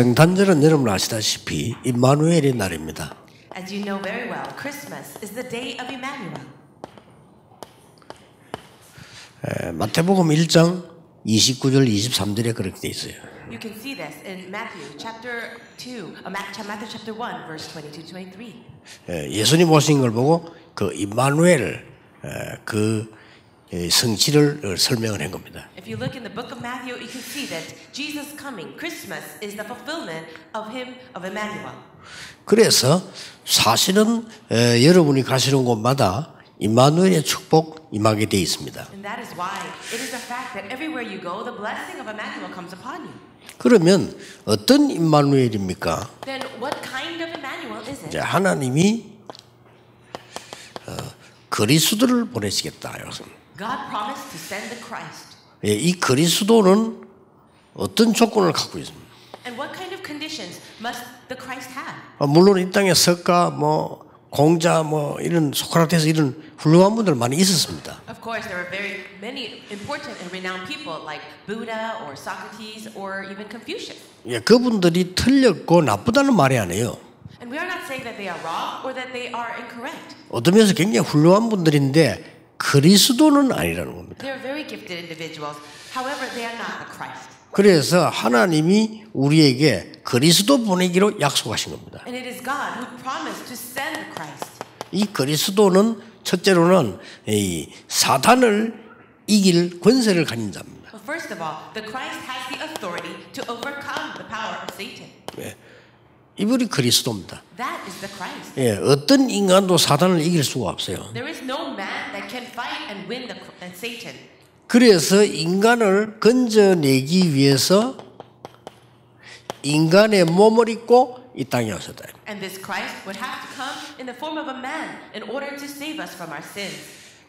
성탄절은 여러분 아시다시피 임마누엘의 날입니다. As you know very well, Christmas is the day of Emmanuel. 에, 마태복음 1장 29절 23절에 그렇게 돼 있어요. You can see this in Matthew chapter 2, uh, Ma- cha- Matthew chapter 1, verse 22 23. 예, 예수님 오신 걸 보고 그 임마누엘 에, 그 에, 성취를 어, 설명을 한 겁니다. If you look in the book of Matthew, you can see that Jesus coming, Christmas, is the fulfillment of him, of Emmanuel. 그래서 사실은 에, 여러분이 가시는 곳마다 임마누엘의 축복 임하게 돼 있습니다. And that is why it is a fact that everywhere you go, the blessing of Emmanuel comes upon you. 그러면 어떤 임마누엘입니까? Then what kind of Emmanuel is 이제 it? 하나님이 어, 그리스도를 보내시겠다. 이것은. God promised to send the Christ. 예, 이 그리스도는 어떤 조건을 갖고 있습니다. And what kind of conditions must the Christ have? 어, 물론 이 땅에 석가 뭐 공자 뭐 이런 소크라테스 이런 훌륭한 분들 많이 있었습니다. Of course, there are very many important and renowned people like Buddha or Socrates or even Confucius. 예, 그분들이 틀렸고 나쁘다는 말이 아니에요. And we are not saying that they are wrong or that they are incorrect. 어떤 면에서 굉장히 훌륭한 분들인데 그리스도는 아니라는 겁니다. They are very gifted individuals. However, they are not the Christ. 그래서 하나님이 우리에게 그리스도 보내기로 약속하신 겁니다. 이 그리스도는 첫째로는 이 사탄을 이길 권세를 가진 자입니다. First of all, the Christ has the authority to overcome the power of Satan. 이분이 그리스도입니다. 예, 어떤 인간도 사탄을 이길 수가 없어요. 그래서 인간을 건져내기 위해서 인간의 몸을 입고 이 땅에 오셨다.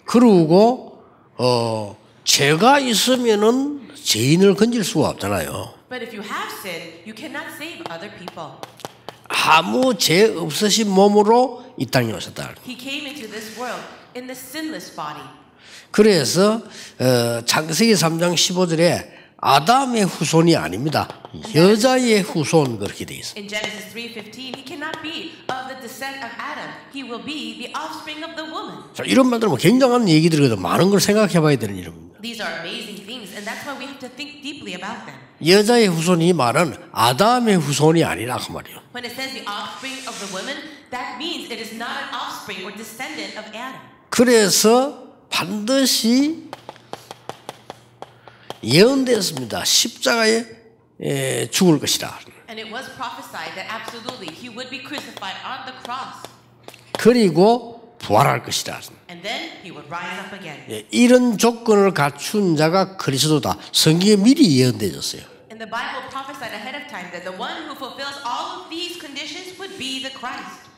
그리고 어, 죄가 있으면은 죄인을 건질 수가 없잖아요. But if you have sin, you cannot save other people. 아무 죄 없으신 몸으로 이 땅에 오셨다. He came into this world in the sinless body. 그래서 어, 창세기 3장 15절에 아담의 후손이 아닙니다. 여자의 후손 그렇게 돼 있어요. In Genesis 3:15, he cannot be of the descent of Adam. He will be the offspring of the woman. 자, 이런 말들은 뭐 굉장한 얘기들이거든. 많은 걸 생각해 봐야 되는 일입니다. These are amazing things, and that's why we have to think deeply about them. 여자의 후손 이 말은 아담의 후손이 아니라 그 말이에요. When it says the offspring of the woman, that means it is not an offspring or descendant of Adam. 그래서 반드시 예언되었습니다. 십자가에 에, 죽을 것이라. And it was prophesied that absolutely he would be crucified on the cross, 그리고 부활할 again. 예, 이런 조건을 갖춘 자가 그리스도다. 성경에 미리.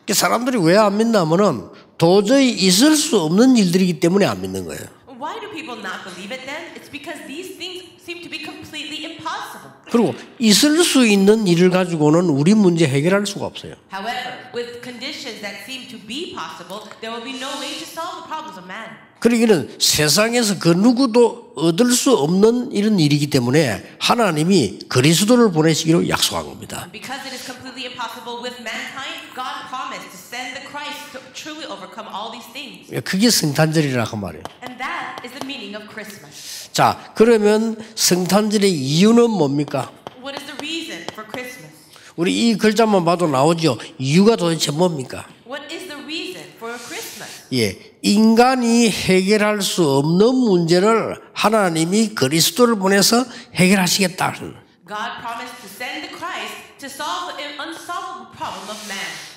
그 사람들이 왜 안 믿냐면은 도저히 있을 수 없는 일들이기 때문에 안 믿는 거예요. Why do people not believe it then? It's because these things seem to be completely impossible. 그리고 있을 수 있는 일을 가지고는 우리 문제 해결할 수가 없어요. However, with conditions that seem to be possible, there will be no way to solve the problems of man. 그러기는 세상에서 그 누구도 얻을 수 없는 이런 일이기 때문에 하나님이 그리스도를 보내시기로 약속한 겁니다. Because it is completely impossible with mankind, God promised to send the Christ to truly overcome all these things. 그게 성탄절이라 그 말이에요. And that is the meaning of Christmas. 자, 그러면 성탄절의 이유는 뭡니까? What is the reason for Christmas? 우리 이 글자만 봐도 나오죠. 이유가 도대체 뭡니까? What is the reason for Christmas? 예, 인간이 해결할 수 없는 문제를 하나님이 그리스도를 보내서 해결하시겠다. God promised to send the Christ to solve the unsolvable problem of man.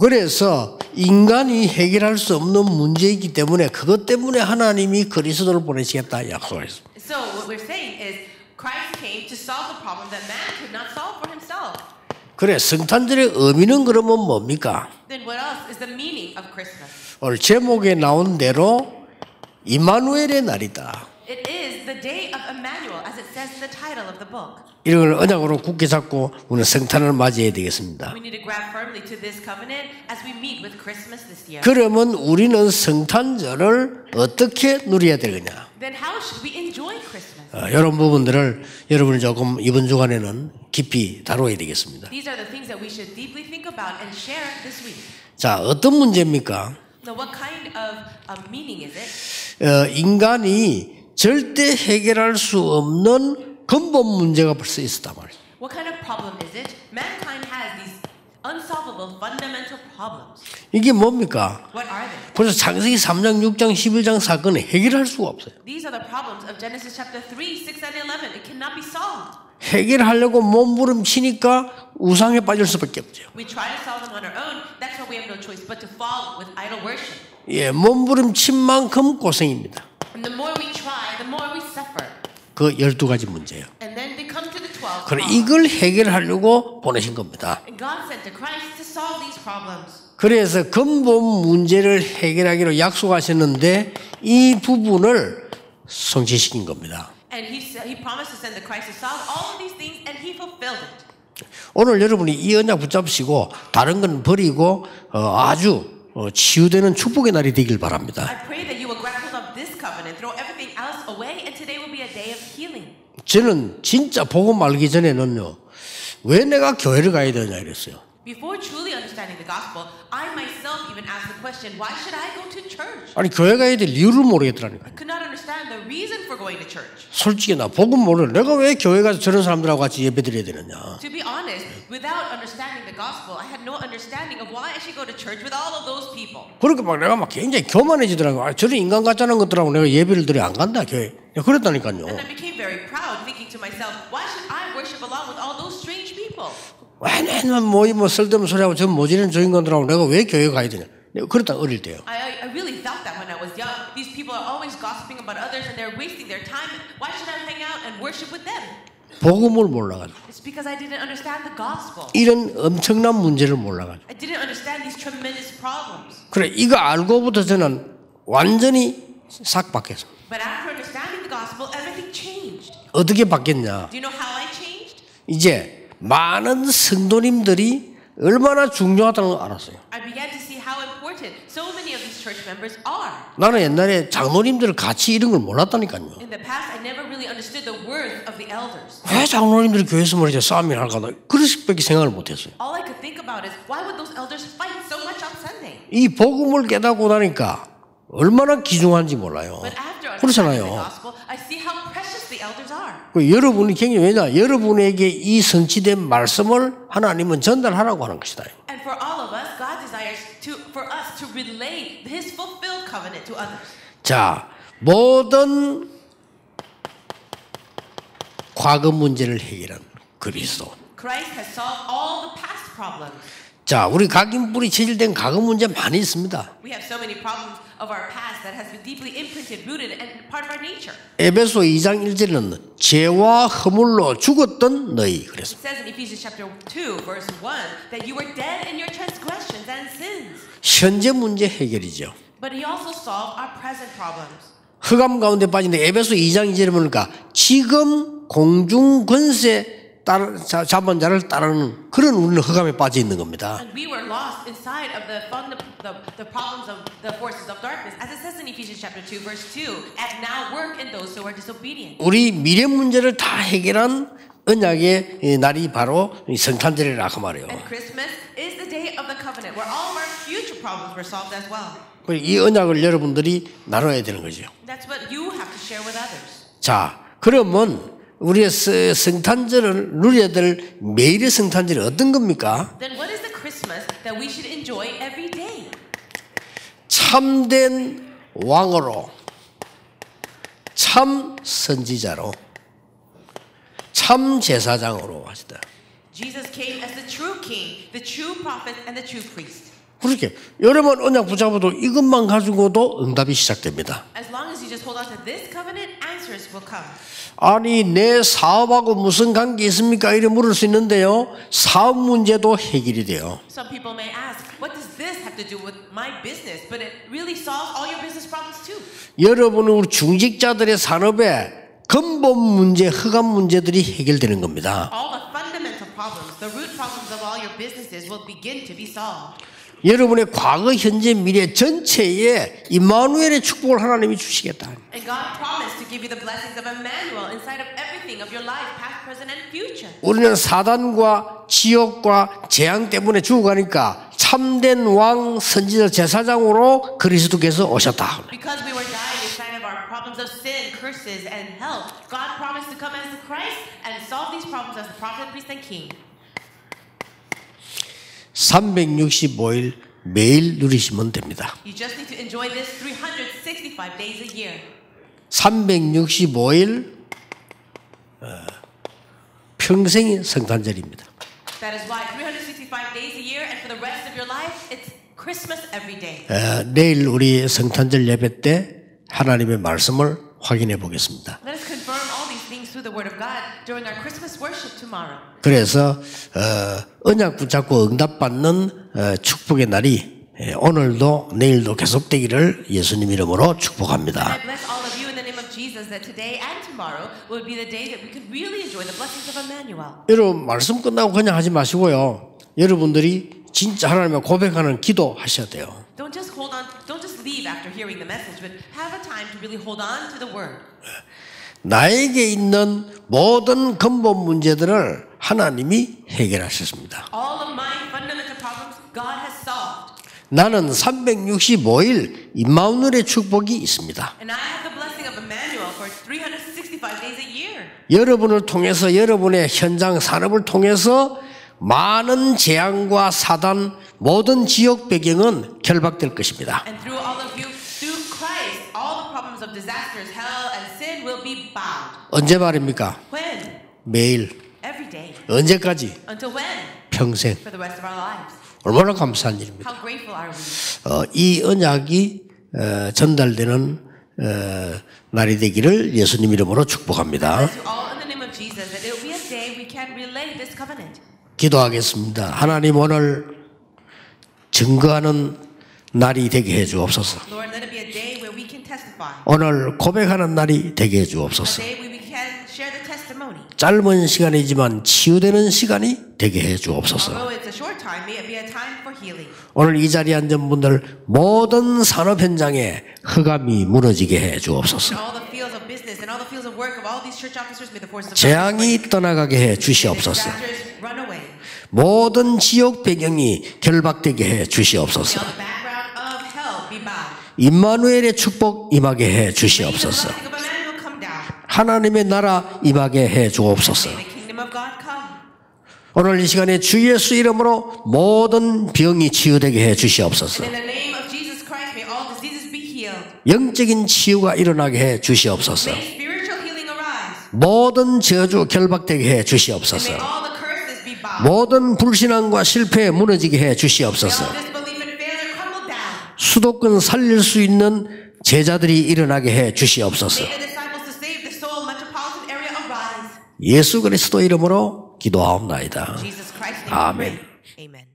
그래서 인간이 해결할 수 없는 문제이기 때문에 그것 때문에 하나님이 그리스도를 보내시겠다 약속했습니다. So what we're saying is Christ came to solve the problem that man could not solve for himself. 그래 성탄절의 의미는 그러면 뭡니까? Then what else is the meaning of Christmas? 오늘 제목에 나온 대로 이마누엘의 날이다. It is the day of Emmanuel, as it says in the title of the book. 이런 걸 언약으로 굳게 잡고 우리는 성탄을 맞이해야 되겠습니다. We need to grab firmly to this covenant as we meet with Christmas this year. 그러면 우리는 성탄절을 어떻게 누려야 되느냐? Then how should we enjoy Christmas? 어, 이런 부분들을 여러분이 조금 이번 주간에는 깊이 다뤄야 되겠습니다. These are the things that we should deeply think about and share this week. 자, 어떤 문제입니까? Now, what kind of um, meaning is it? 어, 인간이 절대 해결할 수 없는 근본 문제가 벌써 있었단 말이에요. What kind of problem is it? Mankind has these unsolvable fundamental problems. 이게 뭡니까? What are they? 벌써 창세기 3장, 6장, 11장 사건을 해결할 수가 없어요. These are the problems of Genesis chapter 3, 6, and 11. It cannot be solved. 해결하려고 몸부림치니까 우상에 빠질 수밖에 없죠. We try to solve them on our own. We have no choice but to fall with idol worship. 예, 몸부림친 만큼 고생입니다. And the more we try, the more we suffer. 그 12가지 문제예요. And then they come to the 12. 그래. 이걸 해결하려고 보내신 겁니다. And God sent to Christ to solve these problems. 그래서 근본 문제를 해결하기로 약속하셨는데 이 부분을 성취시킨 겁니다. And he, he promised to send the Christ to solve all of these things, and he fulfilled it. 오늘 여러분이 이 언약 붙잡으시고 다른 건 버리고 어, 아주 어, 치유되는 축복의 날이 되길 바랍니다. 저는 진짜 복음 알기 전에는요 왜 내가 교회를 가야 되냐 이랬어요. Before truly understanding the gospel, I myself even asked the question, why should I go to church? 아니 교회 가야 될 이유를 모르겠더라니까요. I could not understand the reason for going to church. 솔직히 나 복음 모르는 내가 왜 교회 가서 저런 사람들하고 같이 예배 드려야 되느냐. To be honest, without understanding the gospel, I had no understanding of why I should go to church with all of those people. 그러니까 막 내가 막 굉장히 교만해지더라고. 아, 저런 인간 같자는 것들하고 내가 예배를 드려 안 간다 교회. 그랬다니까요. And I became very proud, thinking to myself, why 왜냐면 뭐이 뭐 쓸데없는 소리하고 저 모지는 저 인간들하고 내가 왜 교회 가야 되냐. 내가 그랬다 어릴 때요. I- I really thought that when I was young. These people are always gossiping about others and they're wasting their time. Why should I hang out and worship with them? 복음을 몰라가지고 It's because I didn't understand the gospel. 이런 엄청난 문제를 몰라가지고. I didn't understand these tremendous problems. 그래 이거 알고부터 저는 완전히 싹 바뀌었어. But after understanding the gospel, everything changed. 어떻게 바뀌었냐? Do you know how I changed? 이제 많은 성도님들이 얼마나 중요하다는 걸 알았어요. I began to see how important so many of these church members are. 나는 옛날에 장로님들 같이 이런 걸 몰랐다니까요. Past, really. 왜 장로님들이 교회에서 말이죠 싸움이 할까? 나 그렇게밖에 생각을 못했어요. All I could think about is why would those elders fight so much on Sunday? 이 복음을 깨닫고 나니까 얼마나 귀중한지 몰라요. But 그렇잖아요. 그 여러분이 굉장히 왜냐? 여러분에게 이 성취된 말씀을 하나님은 전달하라고 하는 것이다. 자, 모든 과거 문제를 해결한 그리스도. 자, 우리 각인 뿌리 체질된 과거 문제 많이 있습니다. We have so many problems of our past that has been deeply imprinted, rooted, and part of our nature. 에베소 2장 1절에는 죄와 허물로 죽었던 너희 그래서 It says in Ephesians chapter 2, verse 1, that you were dead in your transgressions and sins. 현재 문제 해결이죠. But he also solved our present problems. 흑암 가운데 빠진데 에베소 2장 2절에 보니까 지금 공중 권세 따라, 자, 잡은 자를 따르는 그런 우리는 흑암에 빠져 있는 겁니다. We the, the, problems of the forces of darkness. As it says in Ephesians chapter 2, verse 2, and now work in those who are disobedient. 우리 미래 문제를 다 해결한 언약의 이 날이 바로 이 성탄절이라 그 말이에요. And Christmas is the day of the covenant where all of our future problems were solved as well. 이 언약을 여러분들이 나눠야 되는 거죠. That's what you have to share with others. 자, 그러면 우리의 스- 성탄절을 누려야 될 매일의 성탄절이 어떤 겁니까? Then what is the Christmas that we should enjoy every day? 참된 왕으로, 참 선지자로, 참 제사장으로 하시다. Jesus came as the true king, the true prophet, and the true priest. 그렇게 여러 번 언약 붙잡아도 이것만 가지고도 응답이 시작됩니다. As long as you just hold on to this covenant, answers will come. 아니 내 사업하고 무슨 관계 있습니까? 이래 물을 수 있는데요. 사업 문제도 해결이 돼요. Some people may ask, what does this have to do with my business, but it really solves all your business problems too. 여러분은 우리 중직자들의 산업에 근본 문제, 흑암 문제들이 해결되는 겁니다. All the fundamental problems, the root problems of all your businesses will begin to be solved. 여러분의 과거, 현재, 미래 전체에 임마누엘의 축복을 하나님이 주시겠다. And God promised to give you the blessings of Emmanuel inside of everything of your life, past, present, and future. 우리는 사단과 지옥과 재앙 때문에 죽어가니까 참된 왕 선지자 제사장으로 그리스도께서 오셨다. Sin, curses, and hell, God promised to come as the Christ and solve these problems as the prophet, priest, and king. 365일 매일 누리시면 됩니다. You just need to enjoy this 365 days a year. 365일 어, 평생이 성탄절입니다. That is why 365 days a year, and for the rest of your life, 어, 내일 우리 성탄절 예배 때 하나님의 말씀을 확인해 보겠습니다. Let us confirm all these things through the Word of God during our Christmas worship tomorrow. 그래서 어, 언약 붙잡고 응답받는 어, 축복의 날이 예, 오늘도 내일도 계속되기를 예수님 이름으로 축복합니다. 여러분 말씀 끝나고 그냥 하지 마시고요. 여러분들이 진짜 하나님을 고백하는 기도 하셔야 돼요. Don't just hold on, don't just leave after hearing the message, but have a time to really hold on to the Word. 나에게 있는 모든 근본 문제들을 하나님이 해결하셨습니다. All of my fundamental problems, God has solved. 나는 365일 임마누엘의 축복이 있습니다. And I have the blessing of Emmanuel for 365 days a year. 여러분을 통해서 여러분의 현장 산업을 통해서 많은 재앙과 사단 모든 지역 배경은 결박될 것입니다. 언제 말입니까? When? 매일 Every day. 언제까지? Until when? 평생 For the rest of our lives. 얼마나 감사한 일입니다. How grateful are we? 어, 이 언약이 어, 전달되는 어, 날이 되기를 예수님 이름으로 축복합니다. 기도하겠습니다. 하나님 오늘 증거하는 날이 되게 해 주옵소서. 오늘 고백하는 날이 되게 해 주옵소서. 짧은 시간이지만 치유되는 시간이 되게 해 주옵소서. 오늘 이 자리에 앉은 분들 모든 산업 현장에 흑암이 무너지게 해 주옵소서. 재앙이 떠나가게 해 주시옵소서. 모든 지역 배경이 결박되게 해 주시옵소서. 임마누엘의 축복 임하게 해 주시옵소서. 하나님의 나라 임하게 해 주옵소서. 오늘 이 시간에 주 예수 이름으로 모든 병이 치유되게 해 주시옵소서. 영적인 치유가 일어나게 해 주시옵소서. 모든 저주 결박되게 해 주시옵소서. may all the curses be bound. 모든 불신앙과 실패 무너지게 해 주시옵소서. 수도권 살릴 수 있는 제자들이 일어나게 해 주시옵소서. 예수 그리스도 이름으로 기도하옵나이다. Christ,